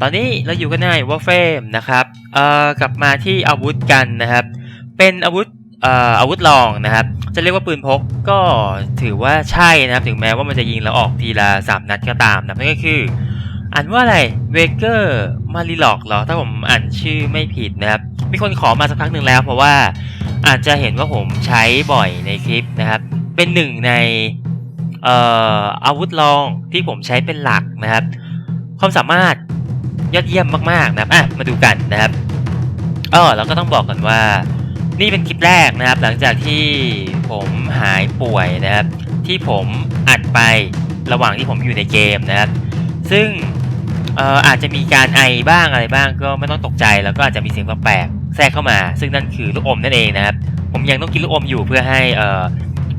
ตอนนี้เราอยู่กันในวอ r f เฟมนะครับเอ่อกลับมาที่อาวุธกันนะครับ เป็นอาวุธเอ่ออาวุธลองนะครับ จะเรียกว่าปืนพกก็ถือว่าใช่นะครับ ถึงแม้ว่ามันจะยิงแล้วออกทีละสามนัดก็ตามนะนั่นก็คืออ่านว่าอะไรเวเกอร์มาริล็อกเหรอถ้าผมอ่านชื่อไม่ผิดนะครับ มีคนขอมาสักพักหนึ่งแล้ว เพราะว่าอาจจะเห็นว่าผมใช้บ่อยในคลิปนะครับ เป็นหนึ่งในเอ่ออาวุธลองที่ผมใช้เป็นหลักนะครับ ความสามารถ ยอดเยี่ยมมากๆนะครับอะมาดูกันนะครับอ๋อแล้วก็ต้องบอกก่อนว่า นี่เป็นคลิปแรกนะครับ หลังจากที่ผมหายป่วยนะครับ ที่ผมอัดไประหว่างที่ผมอยู่ในเกมนะครับ ซึ่งอาจจะมีการไอบ้างอะไรบ้างก็ไม่ต้องตกใจแล้วก็อาจจะมีเสียงแปลกแทรกเข้ามา ซึ่งนั่นคือลูกอมนั่นเองนะครับ ผมยังต้องกินลูกอมอยู่เพื่อให้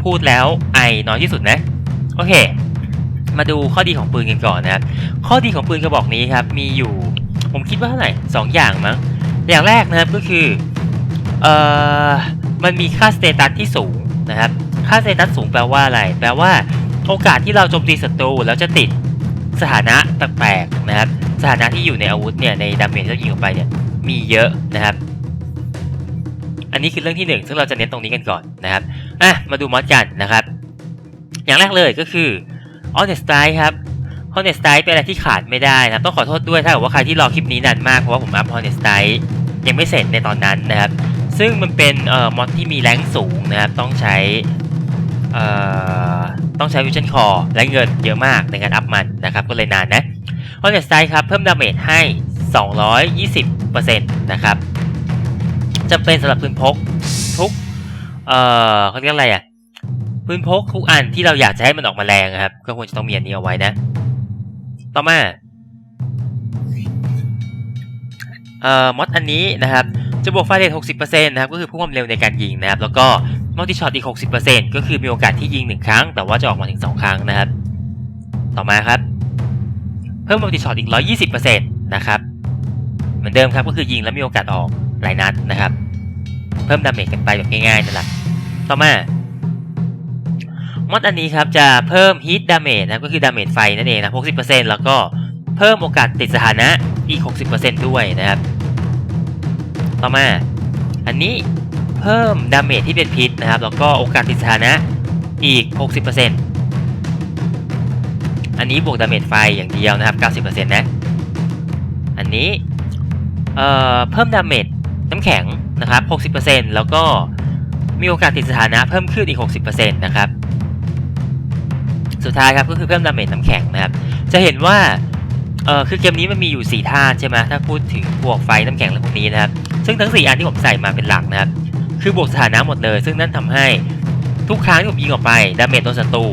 พูดแล้วไอน้อยที่สุดนะ โอเค มาดูข้อดีของปืนกันก่อนนะครับ ข้อดีของปืนกระบอกนี้ครับ มีอยู่ ผมคิดว่าเท่าไหร่สองอย่างมั้ง อย่างแรกนะครับก็คือ เอ่อ มันมีค่าสเตตัสที่สูงนะครับ ค่าสเตตัสสูงแปลว่าอะไร แปลว่า โอกาสที่เราโจมตีศัตรูแล้วจะติดสถานะแปลกๆนะครับ สถานะที่อยู่ในอาวุธเนี่ยในดาเมจที่เรายิงออกไปเนี่ยมีเยอะนะครับ อันนี้คือเรื่องที่หนึ่งซึ่งเราจะเน้นตรงนี้กันก่อนนะครับ อะ มาดูมอดกันนะครับ อย่างแรกเลยก็คือ Honest Strike ครับ Honest Strike เป็นอะไรที่ขาดไม่ได้นะต้องขอโทษด้วยถ้าเกิดว่าใครที่รอคลิปนี้นานมาก เพราะว่าผมอัพ Honest Strike ยังไม่เสร็จในตอนนั้นนะครับ ซึ่งมันเป็นเอ่อมอดที่มีแรงสูงนะครับ ต้องใช้เอ่อต้องใช้ Vision Core และเงินเยอะมากในการอัพมันนะครับ ก็เลยนานนะ Honest Strike ครับ เพิ่มดาเมจให้ 220%นะครับจำเป็นสำหรับปืนพกทุก เอ่อเขาเรียกอะไรอะ ปืนพกทุกอันที่เราอยากจะให้มันออกมาแรงอะครับ ก็ควรจะต้องมีอันนี้เอาไว้นะ ต่อมาเอ่อมอดอันนี้นะครับจะบวกไฟเรท60%นะครับก็คือเพิ่มความเร็วในการยิงนะครับ แล้วก็มัลติช็อตอีก 60%ก็คือมีโอกาสที่ยิง 1 ครั้ง แต่ว่าจะออกมาถึง 2 ครั้งนะครับ ต่อมาครับ เพิ่มมัลติช็อตอีก 120%นะครับเหมือนเดิมครับก็คือยิงแล้วมีโอกาสออกหลายนัดนะครับ เพิ่มดาเมจกันไปแบบง่ายๆนั่นแหละต่อมา มอดอันนี้ครับจะเพิ่ม Heat Damage นะก็คือ Damage ไฟนั่นเองนะ 60%แล้วก็เพิ่มโอกาสติดสถานะอีก 60%ด้วยนะครับ ต่อมา อันนี้เพิ่ม Damage ที่เป็นพิษนะครับ แล้วก็โอกาสติดสถานะอีก 60%อันนี้บวก Damage ไฟอย่างเดียวนะครับ 90%นะ อันนี้เอ่อเพิ่ม Damage น้ำแข็งนะครับ 60%แล้วก็มีโอกาสติดสถานะเพิ่มขึ้นอีก 60%นะครับ สุดท้ายครับก็คือเพิ่มดาเมจน้ำแข็งนะครับ จะเห็นว่าเออคือเกมนี้มันมีอยู่ 4 ท่าใช่ไหมถ้าพูดถึงบวกไฟน้ำแข็งและพวกนี้นะครับ ซึ่งทั้ง 4 อันที่ผมใส่มาเป็นหลักนะครับ คือบวกสถานะหมดเลย ซึ่งนั่นทำให้ทุกครั้งที่ผมยิงออกไปดาเมจโดนศัตรู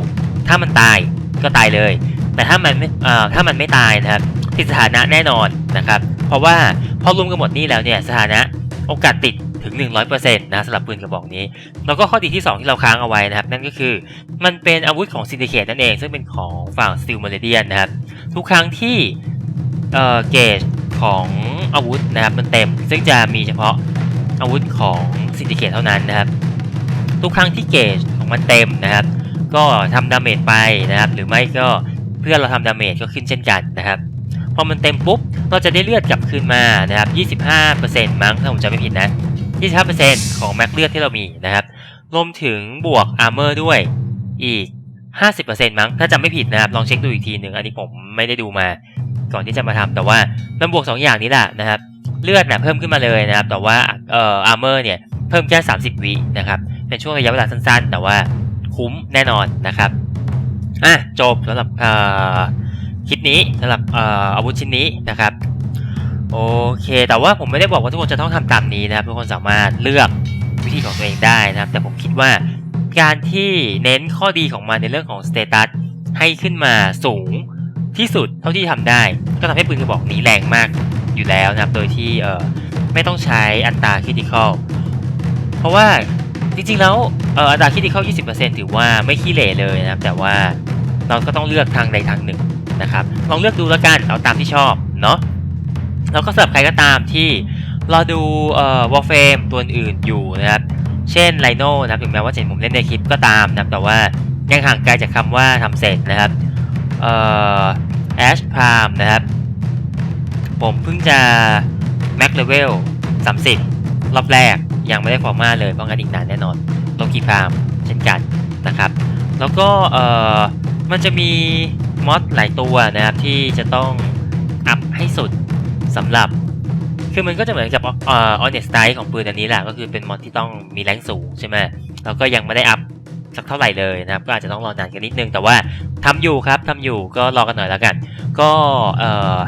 ถ้ามันตายก็ตายเลย แต่ถ้ามันไม่เอ่อถ้ามันไม่ตายนะครับติดสถานะแน่นอนนะครับ เพราะว่าพอรวมกันหมดนี่แล้วเนี่ยสถานะโอกาสติด ถึง 100%นะสำหรับปืนกระบอกนี้ แล้วก็ข้อดีที่ 2 ที่เราค้างเอาไว้นะครับ นั่นก็คือมันเป็นอาวุธของซินดิเคตนั่นเอง ซึ่งเป็นของฝั่งสติลมาเลเดียนนะครับ ทุกครั้งที่เอ่อเกจของอาวุธนะครับมันเต็ม ซึ่งจะมีเฉพาะอาวุธของซินดิเคตเท่านั้นนะครับ ทุกครั้งที่เกจของมันเต็มนะครับ ก็ทำดาเมจไปนะครับ หรือไม่ก็เพื่อนเราทำดาเมจก็ขึ้นเช่นกันนะครับพอมันเต็มปุ๊บ เราจะได้เลือดกลับคืนมานะครับ 25%มั้งถ้าผมจำไม่ผิดนะ 25%ของแม็กเลือดที่เรามีนะครับรวมถึงบวกอาร์เมอร์ด้วยอีก 50%มั้งถ้าจำไม่ผิดนะครับ ลองเช็คดูอีกทีหนึ่งอันนี้ผมไม่ได้ดูมาก่อนที่จะมาทำแต่ว่ามันบวก 2 อย่างนี้แหละนะครับ เลือดนะเพิ่มขึ้นมาเลยนะครับ แต่ว่าเอ่ออาร์เมอร์เนี่ยเพิ่มแค่ 30 วินะครับ เป็นช่วงระยะเวลาสั้นๆ แต่ว่าคุ้มแน่นอนนะครับอะจบสำหรับคลิปนี้สำหรับอาวุธชิ้นนี้นะครับ โอเค แต่ว่าผมไม่ได้บอกว่าทุกคนจะต้องทำตามนี้นะครับทุกคนสามารถเลือกวิธีของตัวเองได้นะครับ แต่ผมคิดว่าการที่เน้นข้อดีของมันในเรื่องของสเตตัสให้ขึ้นมาสูงที่สุดเท่าที่ทำได้ ก็ทำให้ปืนกระบอกนี้แรงมากอยู่แล้วนะครับ โดยที่เอ่อไม่ต้องใช้อัตราคริติคอลเพราะว่าจริงๆแล้วเอ่ออัตราคริติคอล20%ถือว่าไม่ขี้เหร่เลยนะครับ แต่ว่าเราก็ต้องเลือกทางใดทางหนึ่งนะครับ ลองเลือกดูแล้วกันเอาตามที่ชอบเนาะ แล้วก็สำหรับใครก็ตามที่รอดูเอ่อวอลเฟมตัวอื่นอยู่นะครับ เช่นไลโน่นะครับถึงแม้ว่าจะเห็นผมเล่นในคลิปก็ตามนะครับแต่ว่ายังห่างไกลจากคำว่าทำเสร็จนะครับเอ่อแอชพามนะครับ ผมเพิ่งจะ Max Level 30 รอบแรกยังไม่ได้ฟอร์มาเลยเพราะงั้นอีกนานแน่นอนโลกีพามเช่นกันนะครับ แล้วก็เอ่อมันจะมีมอดหลายตัวนะครับที่จะต้องอัพให้สุด สำหรับ คือมันก็จะเหมือนกับเอ่อ honest strike ของปืนอันนี้แหละก็คือเป็นมอดที่ต้องมีแรงสูงใช่ไหมแล้วก็ยังไม่ได้อัพสักเท่าไหร่เลยนะครับ ก็อาจจะต้องรอนานกันนิดนึงแต่ว่าทำอยู่ครับทำอยู่ก็รอกันหน่อยแล้วกัน ก็เอ่อ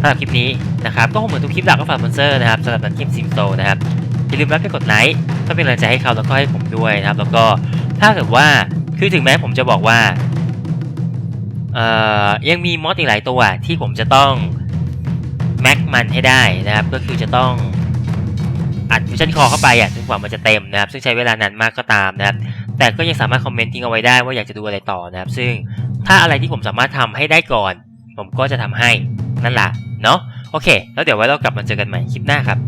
สำหรับคลิปนี้นะครับ ก็คงเหมือนทุกคลิปหลักก็ฝากสปอนเซอร์นะครับสำหรับนันคลิปซิมโตนะครับอย่าลืมรับไปกดไลค์เพื่อเป็นกำลังใจให้เขาแล้วก็ให้ผมด้วยนะครับ แล้วก็ถ้าเกิดว่าคือถึงแม้ผมจะบอกว่าเอ่อยังมีมอดอีกหลายตัวที่ผมจะต้อง แม็กมันให้ได้นะครับ ก็คือจะต้องอัดวิชั่นคอเข้าไปอะจนกว่ามันจะเต็มนะครับ ซึ่งใช้เวลานานมากก็ตามนะครับ แต่ก็ยังสามารถคอมเมนต์ทิ้งเอาไว้ได้ว่าอยากจะดูอะไรต่อนะครับ ซึ่งถ้าอะไรที่ผมสามารถทำให้ได้ก่อน ผมก็จะทำให้นั่นแหละเนาะโอเค แล้วเดี๋ยวไว้เรากลับมาเจอกันใหม่คลิปหน้าครับ